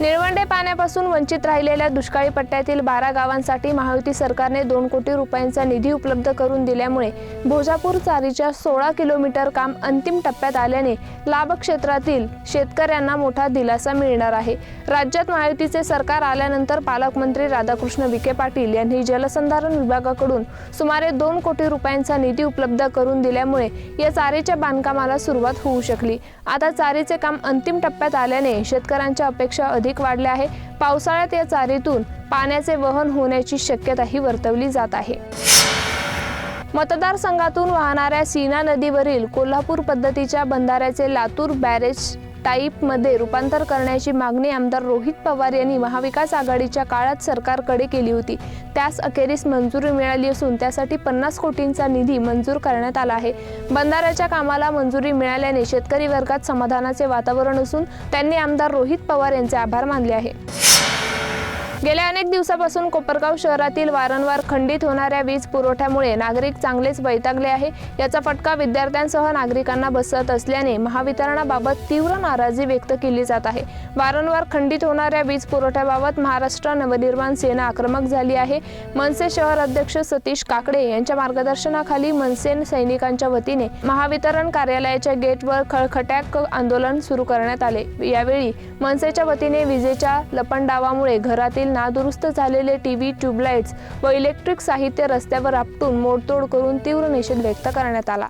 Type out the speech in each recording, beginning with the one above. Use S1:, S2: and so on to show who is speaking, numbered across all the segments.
S1: निळवंडे पाण्यापासून वंचित राहिलेल्या दुष्काळी पट्ट्यातील बारा गावांसाठी महायुती सरकारने दोन कोटी रुपयांचा निधी उपलब्ध करून दिल्यामुळे भोजापूर चारीच्या सोळा किलोमीटर काम अंतिम टप्प्यात आल्याने लाभ क्षेत्रातील शेतकऱ्यांना मोठा दिलासा मिळणार आहे. राज्यात महायुतीचे सरकार आल्यानंतर पालकमंत्री राधाकृष्ण विखे पाटील यांनी जलसंधारण विभागाकडून सुमारे दोन कोटी रुपयांचा निधी उपलब्ध करून दिल्यामुळे या चारीच्या बांधकामाला सुरुवात होऊ शकली. आता चारीचे काम अंतिम टप्प्यात आल्याने शेतकऱ्यांच्या अपेक्षा अधिक वाढले आहे. पावसाळ्यात या चारीतून पाण्याचे वहन होण्याची शक्यताही वर्तवली जात आहे. मतदारसंघातून वाहणाऱ्या सीना नदीवरील कोल्हापूर पद्धतीच्या बंधाऱ्याचे लातूर बॅरेज टाईपमध्ये रूपांतर करण्याची मागणी आमदार रोहित पवार यांनी महाविकास आघाडीच्या काळात सरकारकडे केली होती. त्यास अखेरीस मंजुरी मिळाली असून त्यासाठी पन्नास कोटींचा निधी मंजूर करण्यात आला आहे. बंधाऱ्याच्या कामाला मंजुरी मिळाल्याने शेतकरी वर्गात समाधानाचे वातावरण असून त्यांनी आमदार रोहित पवार यांचे आभार मानले आहे. गेल्या अनेक दिवसापासून कोपरगाव शहरातील वारंवार खंडित होणाऱ्या वीज पुरवठ्यामुळे नागरिक चांगलेच वैतागले आहे. याचा फटका विद्यार्थ्यांसह नागरिकांना बसत असल्याने महावितरणाबाबत तीव्र नाराजी व्यक्त केली जात आहे. वारंवार खंडित होणाऱ्या वीज पुरवठ्याबाबत महाराष्ट्र नवनिर्माण सेना आक्रमक झाली आहे. मनसे शहर अध्यक्ष सतीश काकडे यांच्या मार्गदर्शनाखाली मनसे सैनिकांच्या वतीने महावितरण कार्यालयाच्या गेटवर खळखट्याक आंदोलन सुरू करण्यात आले. यावेळी मनसेच्या वतीने विजेच्या लपंडावामुळे घरातील नादुरुस्त झालेले टीव्ही ट्यूबलाईट्स व इलेक्ट्रिक साहित्य रस्त्यावर आपटून मोडतोड करून तीव्र निषेध व्यक्त करण्यात आला.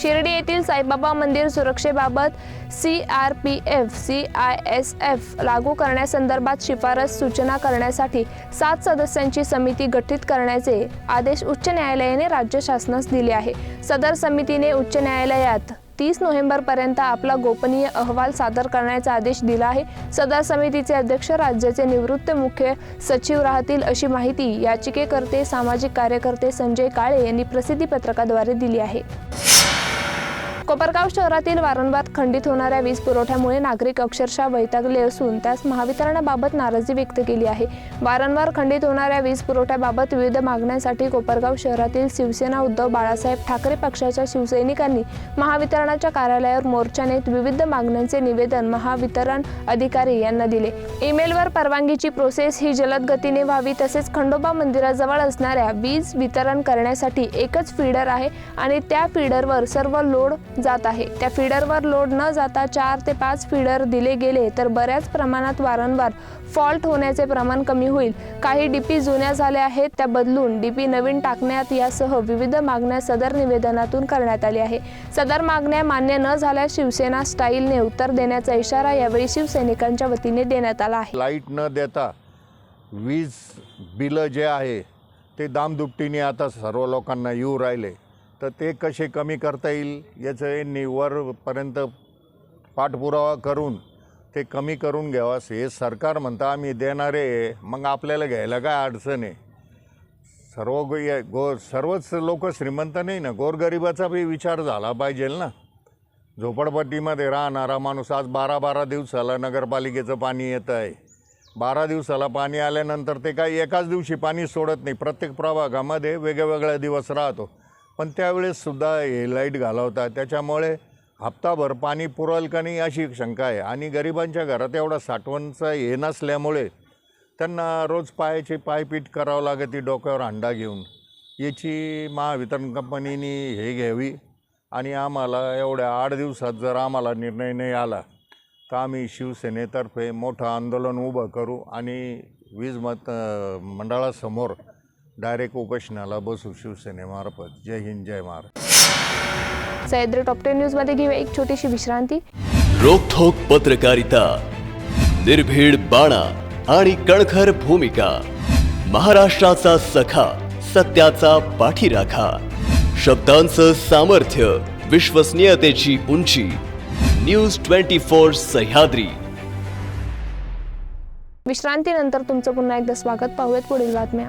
S1: शिर्डी येथील साईबाबा मंदिर सुरक्षेबाबत C R P F C I S F लागू करण्यासंदर्भात शिफारस सूचना करण्यासाठी सात सदस्यांची समिती गठीत करण्याचे आदेश उच्च न्यायालयाने राज्य शासनास दिले आहे. सदर समितीने उच्च न्यायालयात तीस नोव्हेंबरपर्यंत आपला गोपनीय अहवाल सादर करण्याचा आदेश दिला आहे. सदर समितीचे अध्यक्ष राज्याचे निवृत्त मुख्य सचिव राहतील अशी माहिती याचिकेकर्ते सामाजिक कार्यकर्ते संजय काळे यांनी प्रसिद्धी पत्रकाद्वारे दिली आहे. कोपरगाव शहरातील वारंवार खंडित होणाऱ्या वीज पुरवठ्यामुळे नागरिक अक्षरशः वैतागले असून त्यास महावितरणाबाबत नाराजी व्यक्त केली आहे. वारंवार खंडित होणाऱ्या वीज पुरवठ्याबाबत विविध मागण्यांसाठी कोपरगाव शहरातील शिवसेना उद्धव बाळासाहेब ठाकरे पक्षाच्या शिवसैनिकांनी महावितरणाच्या कार्यालयावर मोर्चा नेत विविध मागण्यांचे निवेदन महावितरण अधिकारी यांना दिले. ईमेलवर परवानगीची प्रोसेस ही जलद गतीने व्हावी तसेच खंडोबा मंदिराजवळ असणाऱ्या वीज वितरण करण्यासाठी एकच फीडर आहे आणि त्या फीडरवर सर्व लोड जात आहे. त्या फीडरवर लोड न जाता चार ते पाच फीडर दिले गेले तर बऱ्याच प्रमाणात वारंवार फॉल्ट होण्याचे प्रमाण कमी होईल. काही डीपी जुन्या झाल्या आहेत त्या बदलून डीपी नवीन टाकण्यात यासह विविध मागण्या सदर निवेदनातून करण्यात आली आहे. सदर मागण्या मान्य न झाल्यास शिवसेना स्टाईलने उत्तर देण्याचा इशारा यावेळी शिवसैनिकांच्या वतीने देण्यात आला आहे.
S2: लाइट न देता वीज बिलं जे आहे ते दामदुपटीने आता सर्व लोकांना येऊ राहिले. तर ते कसे कमी करता येईल याचं यांनी वरपर्यंत पाठपुरावा करून ते कमी करून घ्यावास हे सरकार म्हणतं आम्ही देणारे मग आपल्याला घ्यायला काय अडचण आहे? सर्व गो सर्वच लोक श्रीमंत नाही ना? गोरगरिबाचा बी विचार झाला पाहिजे ना? झोपडपट्टीमध्ये राहणारा माणूस आज बारा बारा दिवसाला नगरपालिकेचं पाणी येतं आहे. बारा दिवसाला पाणी आल्यानंतर ते काही एकाच दिवशी पाणी सोडत नाही. प्रत्येक प्रभागामध्ये वेगळ्या दिवस राहतो. पण त्यावेळेससुद्धा हे लाइट घालवतात. त्याच्यामुळे हप्ताभर पाणी पुरल का नाही अशी शंका आहे. आणि गरिबांच्या घरात एवढा साठवणचा हे नसल्यामुळे त्यांना रोज पायाची पायपीट करावं लागते डोक्यावर अंडा घेऊन. याची महावितरण कंपनीने हे घ्यावी. आणि आम्हाला एवढ्या आठ दिवसात जर आम्हाला निर्णय नाही आला तर आम्ही शिवसेनेतर्फे मोठं आंदोलन उभं करू आणि वीज मत मंडळासमोर डायरेक्ट उपोषणाला बसू शिवसेनेमार्फत जय हिंद जय महाराष्ट्र.
S1: सह्याद्री टॉप टेन न्यूजमध्ये घेऊया एक छोटीशी विश्रांती.
S3: रोखोक पत्रकारिता निर्भीड बाणा आणि कणखर भूमिका. महाराष्ट्राचा सखा सत्याचा पाठीराखा. शब्दांचं सामर्थ्य विश्वसनीयतेची उंची. News twenty four Sahyadri.
S1: विश्रांतीनंतर तुमचं पुन्हा एकदा स्वागत. पाहूयात पुढील बातम्या.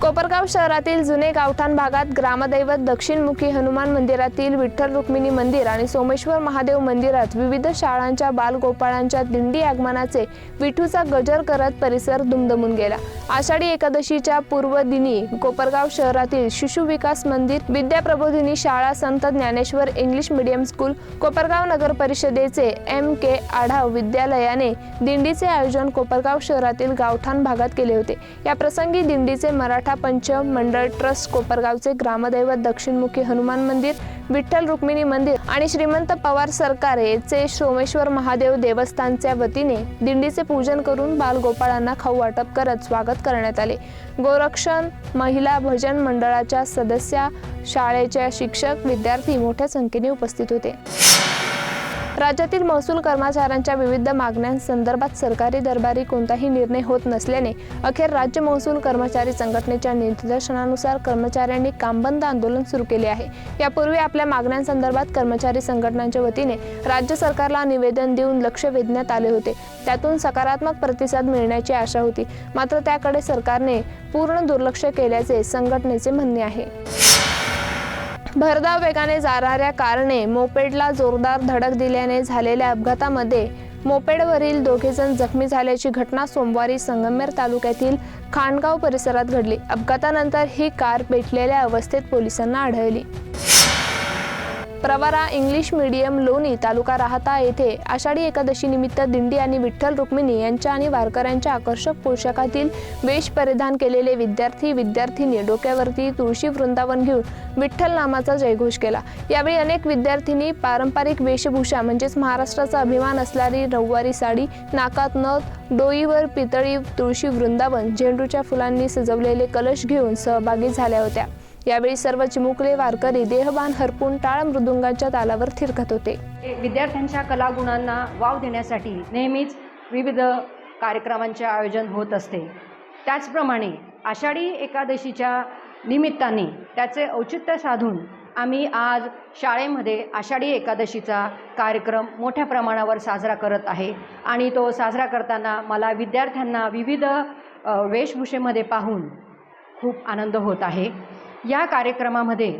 S1: कोपरगाव शहरातील जुने गावठाण भागात ग्रामदैवत दक्षिणमुखी हनुमान मंदिरातील विठ्ठल रुक्मिणी मंदिर आणि सोमेश्वर महादेव मंदिरात विविध शाळांच्या बालगोपाळांच्या दिंडी आगमनाचे विठूचा गजर करत परिसर दुमदमून गेला. आषाढी एकादशीच्या पूर्वदिनी कोपरगाव शहरातील शिशु विकास मंदिर विद्याप्रबोधिनी शाळा Sant Dnyaneshwar English medium school Kopargaon नगर परिषदेचे एम के आढाव विद्यालयाने दिंडीचे आयोजन कोपरगाव शहरातील गावठाण भागात केले होते. या प्रसंगी दिंडीचे मराठा पंच मंडळ ट्रस्ट कोपरगावचे ग्रामदैवत दक्षिणमुखी हनुमान मंदिर विठ्ठल रुक्मिणी मंदिर आणि श्रीमंत पवार सरकारेचे सोमेश्वर महादेव देवस्थानच्या वतीने दिंडीचे पूजन करून बालगोपाळांना खाऊ वाटप करत स्वागत करण्यात आले. गोरक्षण महिला भजन मंडळाच्या सदस्या शाळेच्या शिक्षक विद्यार्थी मोठ्या संख्येने उपस्थित होते. राज्यातील महसूल कर्मचाऱ्यांच्या विविध मागण्यांसंदर्भात सरकारी दरबारी कोणताही निर्णय होत नसल्याने अखेर राज्य महसूल कर्मचारी संघटनेच्या निर्देशनानुसार कर्मचाऱ्यांनी कामबंद आंदोलन सुरू केले आहे. यापूर्वी आपल्या मागण्यांसंदर्भात कर्मचारी संघटनांच्या वतीने राज्य सरकारला निवेदन देऊन लक्ष वेधण्यात आले होते. त्यातून सकारात्मक प्रतिसाद मिळण्याची आशा होती. मात्र त्याकडे सरकारने पूर्ण दुर्लक्ष केल्याचे संघटनेचे म्हणणे आहे. भरधाव वेगाने जाणाऱ्या कारने मोपेडला जोरदार धडक दिल्याने झालेल्या अपघातामध्ये मोपेडवरील दोघेजण जखमी झाल्याची घटना सोमवारी संगमेर तालुक्यातील खाणगाव परिसरात घडली. अपघातानंतर ही कार पेटलेल्या अवस्थेत पोलिसांना आढळली. प्रवारा इंग्लिश मीडियम लोणी तालुका राहता येथे आषाढी एकादशी निमित्त दिंडी आणि विठ्ठल रुक्मिणी यांच्या आणि वारकऱ्यांच्या आकर्षक पोशाखातील वेश परिधान केलेले विद्यार्थी विद्यार्थिनी डोक्यावरती तुळशी वृंदावन घेऊन विठ्ठल नामाचा जयघोष केला. यावेळी अनेक विद्यार्थिनी पारंपरिक वेशभूषा म्हणजेच महाराष्ट्राचा अभिमान असणारी रविवारी साडी नाकात नथ डोईवर पितळी तुळशी वृंदावन झेंडूच्या फुलांनी सजवलेले कलश घेऊन सहभागी झाल्या होत्या. यावेळी सर्व चिमुकले वारकरी देहबान हरपून टाळ मृदुंगाच्या तालावर थिरकत होते.
S4: विद्यार्थ्यांच्या कलागुणांना वाव देण्यासाठी नेहमीच विविध कार्यक्रमांचे आयोजन होत असते. त्याचप्रमाणे आषाढी एकादशीच्या निमित्ताने त्याचे औचित्य साधून आम्ही आज शाळेमध्ये आषाढी एकादशीचा कार्यक्रम मोठ्या प्रमाणावर साजरा करत आहे आणि तो साजरा करताना मला विद्यार्थ्यांना विविध वेशभूषेमध्ये पाहून खूप आनंद होत आहे. या कार्यक्रमामध्ये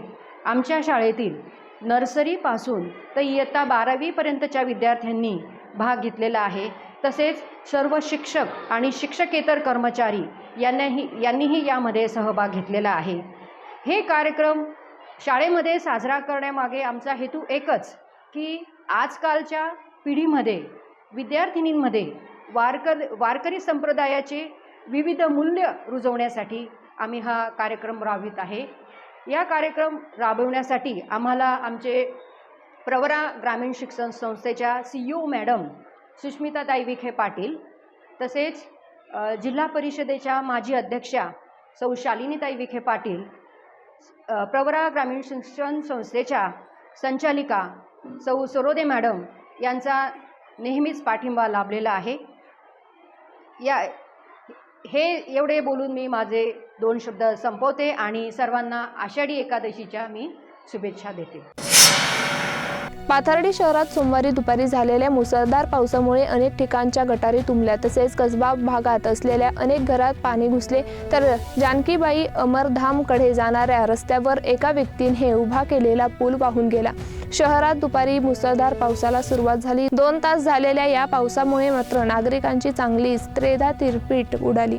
S4: आमच्या शाळेतील नर्सरीपासून तर इयत्ता बारावीपर्यंतच्या विद्यार्थ्यांनी भाग घेतलेला आहे. तसेच सर्व शिक्षक आणि शिक्षकेतर कर्मचारी यांनाही यांनीही यामध्ये सहभाग घेतलेला आहे. हे कार्यक्रम शाळेमध्ये साजरा करण्यामागे आमचा हेतू एकच की आजकालच्या पिढीमध्ये विद्यार्थिनींमध्ये वारकर वारकरी संप्रदायाचे विविध मूल्य रुजवण्यासाठी आम्ही हा कार्यक्रम राबवित आहे. या कार्यक्रम राबवण्यासाठी आम्हाला आमचे प्रवरा ग्रामीण शिक्षण संस्थेच्या C U O madam सुष्मिताताई Vikhe Patil तसेच जिल्हा परिषदेच्या माजी अध्यक्षा सौ शालिनीताई विखे पाटील प्रवरा ग्रामीण शिक्षण संस्थेच्या संचालिका सौ सरोदे मॅडम यांचा नेहमीच पाठिंबा लाभलेला आहे. या हे एवढे बोलून मी माझे दोन शब्द संपवते आणि सर्वांना आषाढी एकादशीच्या मी शुभेच्छा देते.
S1: पाथर्डी शहरात सोमवारी दुपारी झालेल्या मुसळधार पावसामुळे अनेक ठिकाणच्या गटारी तुंबल्या. तसेच कसबा भागात असलेल्या अनेक घरात पाणी घुसले. तर जानकीबाई अमरधामकडे जाणाऱ्या रस्त्यावर एका व्यक्तीने उभा केलेला पूल वाहून गेला. शहरात दुपारी मुसळधार पावसाला सुरुवात झाली. दोन तास झालेल्या या पावसामुळे मात्र नागरिकांची चांगलीच त्रेधा तिरपीट उडाली.